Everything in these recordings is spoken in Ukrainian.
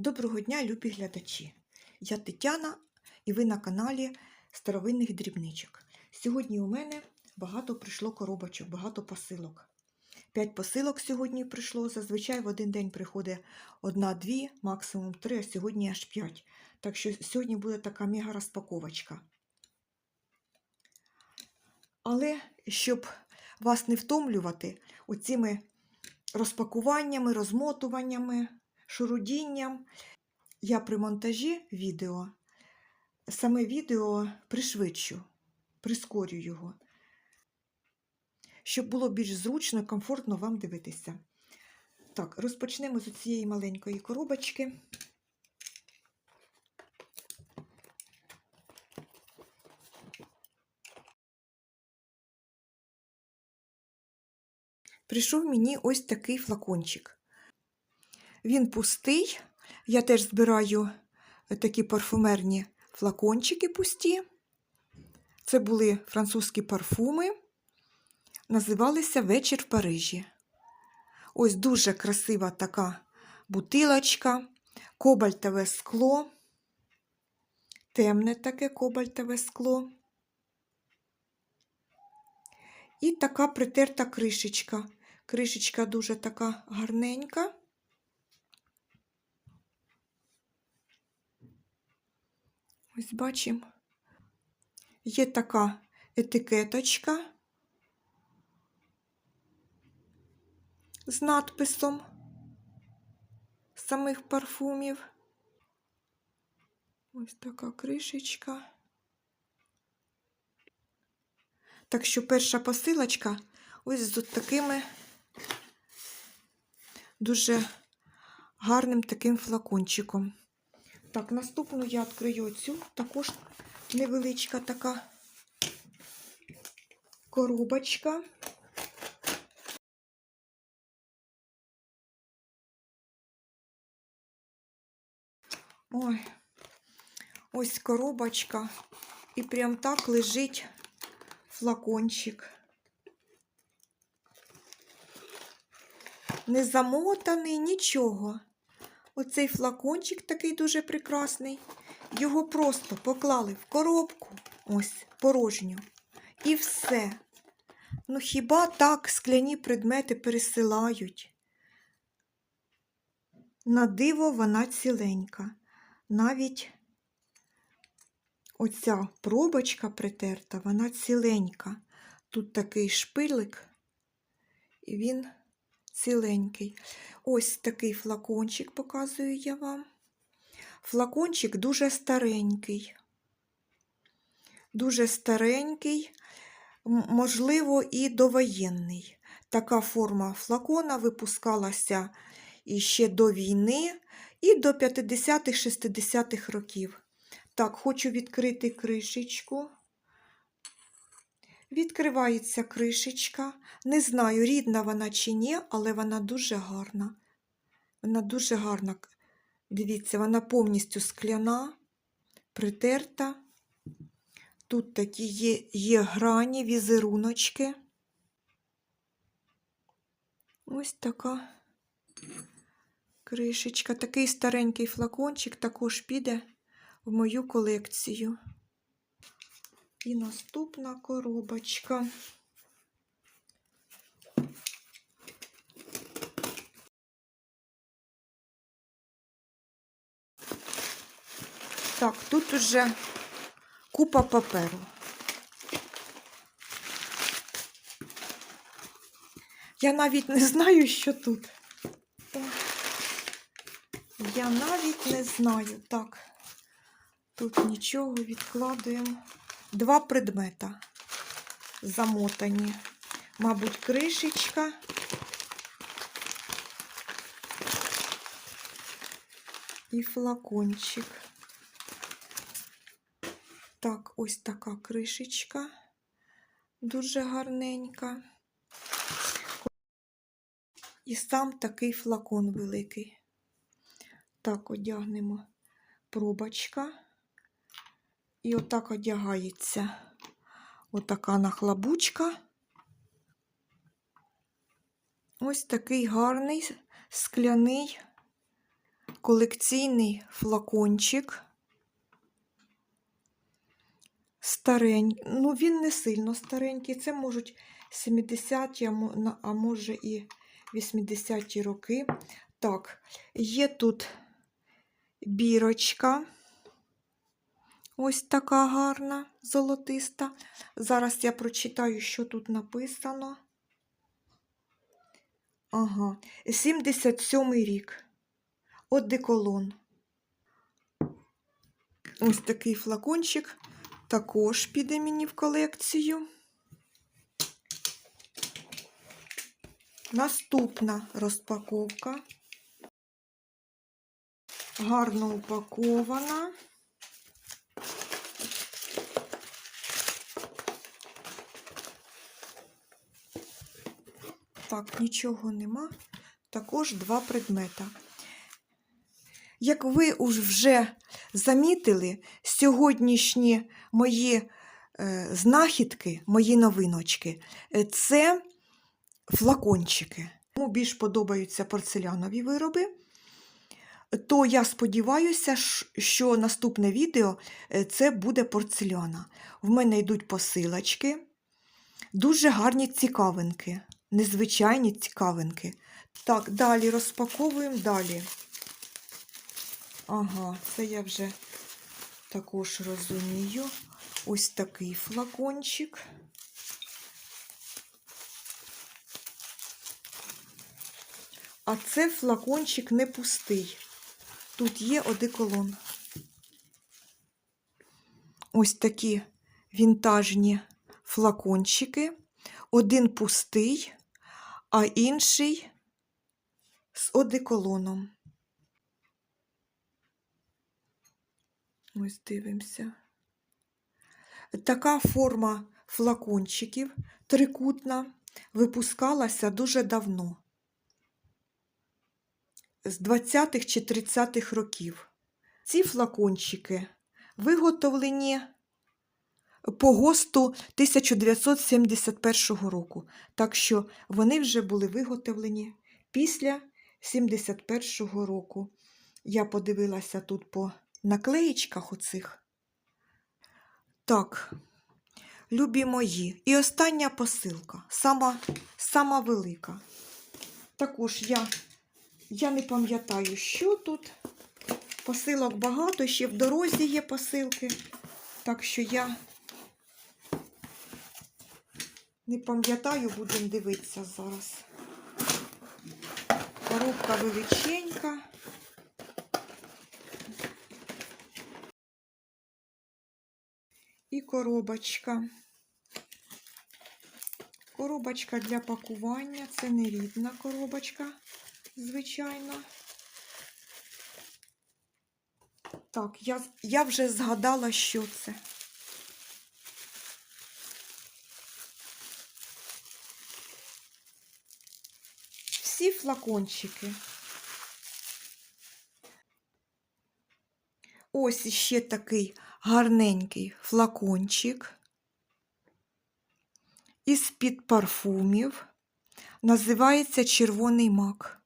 Доброго дня, любі глядачі! Я Тетяна і ви на каналі Старовинних дрібничок. Сьогодні у мене багато прийшло коробочок, багато посилок. П'ять посилок сьогодні прийшло. Зазвичай в один день приходить одна-дві, максимум три, а сьогодні аж п'ять. Так що сьогодні буде така мега розпаковочка. Але щоб вас не втомлювати оціми розпакуваннями, розмотуваннями, шурудінням, я при монтажі відео, саме відео пришвидшу, прискорю його, щоб було більш зручно і комфортно вам дивитися. Так, розпочнемо з цієї маленької коробочки. Прийшов мені ось такий флакончик. Він пустий. Я теж збираю такі парфумерні флакончики пусті. Це були французькі парфуми. Називалися Вечір в Парижі. Ось дуже красива така бутилочка, кобальтове скло, темне таке кобальтове скло. І така притерта кришечка. Кришечка дуже така гарненька. Ось бачимо. Є така етикеточка з надписом самих парфумів. Ось така кришечка. Так що перша посилочка ось з такими дуже гарним таким флакончиком. Так, наступну я відкрию цю, також невеличка така коробочка. Ой, ось коробочка, і прям так лежить флакончик. Не замотаний, нічого. Оцей флакончик такий дуже прекрасний. Його просто поклали в коробку, ось, порожню. І все. Ну хіба так скляні предмети пересилають? На диво вона ціленька. Навіть оця пробочка притерта, вона ціленька. Тут такий шпилик, і він ціленький. Ось такий флакончик показую я вам. Флакончик дуже старенький. Дуже старенький, можливо, і довоєнний. Така форма флакона випускалася іще до війни і до 50-60-х років. Так, хочу відкрити кришечку. Відкривається кришечка. Не знаю, рідна вона чи ні, але вона дуже гарна. Вона дуже гарна. Дивіться, вона повністю скляна, притерта. Тут такі є, є грані, візеруночки. Ось така кришечка. Такий старенький флакончик також піде в мою колекцію. І наступна коробочка. Так, тут уже купа паперу. Я навіть не знаю, що тут. Я навіть не знаю. Так, тут нічого відкладуємо. Два предмета замотані. Мабуть, кришечка. І флакончик. Так, ось така кришечка. Дуже гарненька. І сам такий флакон великий. Так, одягнемо пробочка. І отак одягається отака нахлабучка. Ось такий гарний скляний колекційний флакончик. Старенький. Ну, він не сильно старенький. Це можуть 70-ті, а може і 80-ті роки. Так, є тут бірочка. Ось така гарна, золотиста. Зараз я прочитаю, що тут написано. Ага, 77-й рік. Одеколон. Ось такий флакончик також піде мені в колекцію. Наступна розпаковка. Гарно упакована. Так, нічого нема. Також два предмета. Як ви вже замітили, сьогоднішні мої е, знахідки, мої новиночки, е, це флакончики. Кому більш подобаються порцелянові вироби, то я сподіваюся, що наступне відео е, це буде порцеляна. В мене йдуть посилочки, дуже гарні цікавинки, незвичайні цікавинки. Так, далі розпаковуємо далі. Ага, це я вже також розумію. Ось такий флакончик. А це флакончик не пустий. Тут є одеколон. Ось такі вінтажні флакончики. Один пустий, а інший з одеколоном. Ось дивимося. Така форма флакончиків трикутна випускалася дуже давно, з 20-х чи 30-х років. Ці флакончики виготовлені по ГОСТу 1971 року, так що вони вже були виготовлені після 71 року. Я подивилася тут по наклеїчках оцих. Так, любі мої. І остання посилка, сама, сама велика. Також я, я не пам'ятаю, що тут. Посилок багато, ще в дорозі є посилки. Так що я не пам'ятаю, будемо дивитися зараз. Коробка величенька. І коробочка. Коробочка для пакування. Це не рідна коробочка, звичайно. Так, я, я вже згадала, що це. Всі флакончики. Ось іще такий гарненький флакончик із-під парфумів. Називається червоний мак.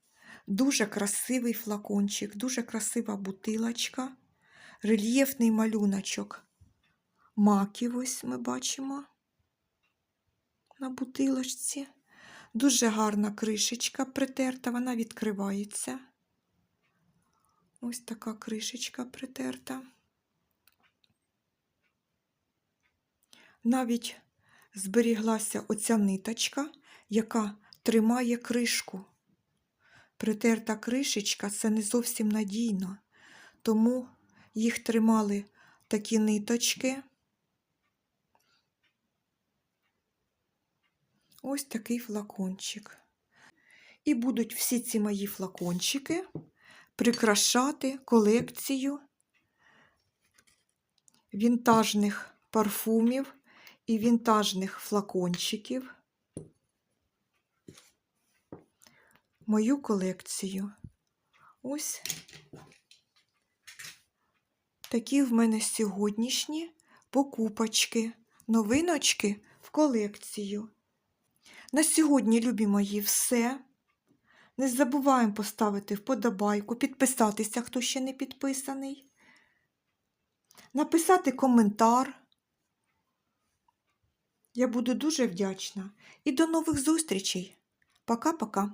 Дуже красивий флакончик, дуже красива бутилочка, рельєфний малюночок. Маків ось ми бачимо на бутилочці. Дуже гарна кришечка притерта, вона відкривається. Ось така кришечка притерта. Навіть зберіглася оця ниточка, яка тримає кришку. Притерта кришечка це не зовсім надійно, тому їх тримали такі ниточки. Ось такий флакончик. І будуть всі ці мої флакончики прикрашати колекцію вінтажних парфумів і вінтажних флакончиків. Мою колекцію. Ось такі в мене сьогоднішні покупочки, новиночки в колекцію. На сьогодні, любі мої, все. Не забуваємо поставити вподобайку, підписатися, хто ще не підписаний, написати коментар. Я буду дуже вдячна. І до нових зустрічей. Пока-пока.